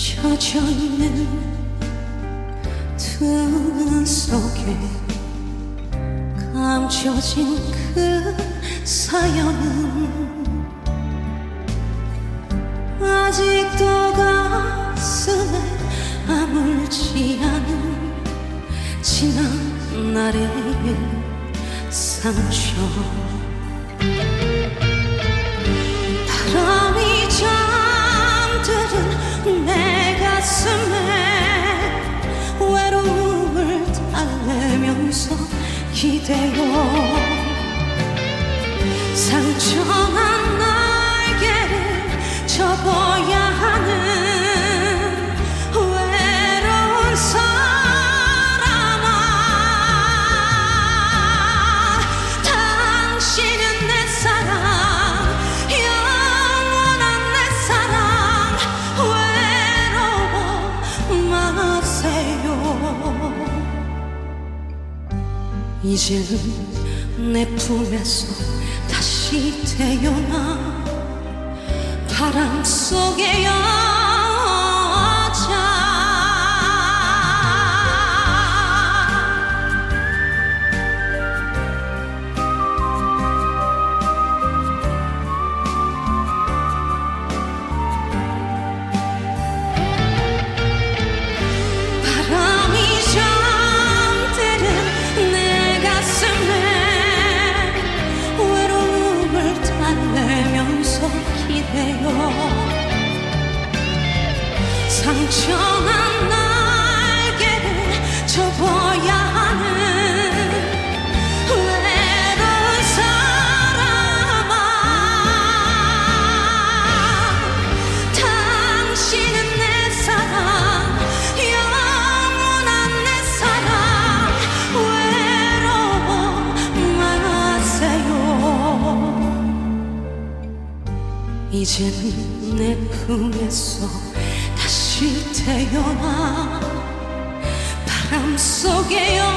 닫혀있는 등 속에 감춰진 그 사연은 아직도 가슴에 아물지 않은 지난 날의 상처 기대어 상처 이제는 내 품에서 다시 태어나 바람 여 기대어 상처난 날 이제는 내 품에서 다시 태어나. 바람 여자